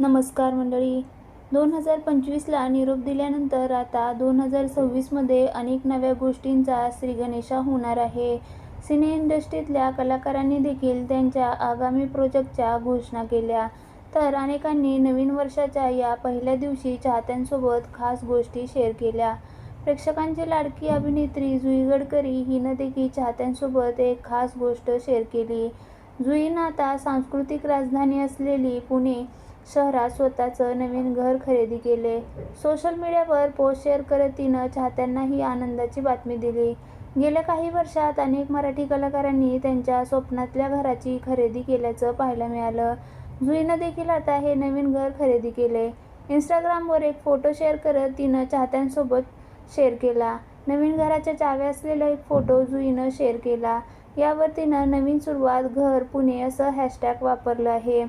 नमस्कार मंडळी. दोन हजार पंचवीसला निरोप दिल्यानंतर आता दोन हजार सव्वीसमध्ये अनेक नव्या गोष्टींचा श्रीगणेशा होणार आहे. सिने इंडस्ट्रीतल्या कलाकारांनी देखील त्यांच्या आगामी प्रोजेक्टच्या घोषणा केल्या. तर अनेकांनी नवीन वर्षाच्या या पहिल्या दिवशी चाहत्यांसोबत खास गोष्टी शेअर केल्या. प्रेक्षकांची लाडकी अभिनेत्री जुई गडकरी हिनं देखील चाहत्यांसोबत एक खास गोष्ट शेअर केली. जुईनं आता सांस्कृतिक राजधानी असलेली पुणे शहरात स्वतःचं नवीन घर खरेदी केले. सोशल मीडियावर पोस्ट शेअर करत तिनं चाहत्यांना ही आनंदाची बातमी दिली. गेल्या काही वर्षात अनेक मराठी कलाकारांनी त्यांच्या स्वप्नातल्या घराची खरेदी केल्याचं पाहायला मिळालं. जुईनं देखील आता हे नवीन घर खरेदी केले. इंस्टाग्रामवर एक फोटो शेअर करत तिनं चाहत्यांसोबत शेअर केला. नवीन घराच्या चाव्या असलेला एक फोटो जुईनं शेअर केला. यावर तिनं नवीन सुरुवात घर पुणे असं हॅशटॅग वापरलं आहे.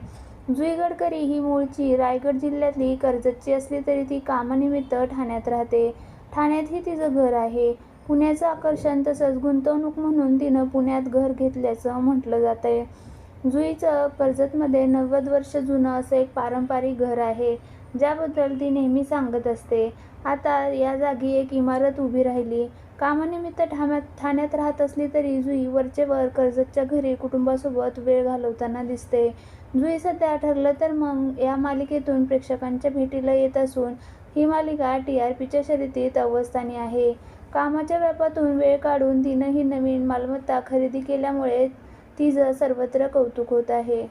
जुई गडकरी ही मूळची रायगड जिल्ह्यातली कर्जतची असली तरी ती कामानिमित्त ठाण्यात राहते. ठाण्यातही तिचं घर आहे. पुण्याचं आकर्षण तसंच गुंतवणूक म्हणून तिनं पुण्यात घर घेतल्याचं म्हटलं जात आहे जुईचं कर्जतमध्ये नव्वद वर्ष जुनं असं एक पारंपरिक घर आहे. ज्याबद्दल ती नेहमी सांगत असते. आता या जागी एक इमारत उभी राहिली. कामानिमित्त ठाण्यात ठाण्यात राहत असली तरी जुई वरचे वर कर्जतच्या घरी कुटुंबासोबत वेळ घालवताना दिसते. जुई सध्या ठरलं तर मग या मालिकेतून प्रेक्षकांच्या भेटीला येत असून ही मालिका टी आर पीच्या शर्यतीत अवस्थानी आहे. कामाच्या व्यापातून वेळ काढून तिनं ही नवीन मालमत्ता खरेदी केल्यामुळे तिचं सर्वत्र कौतुक होत आहे.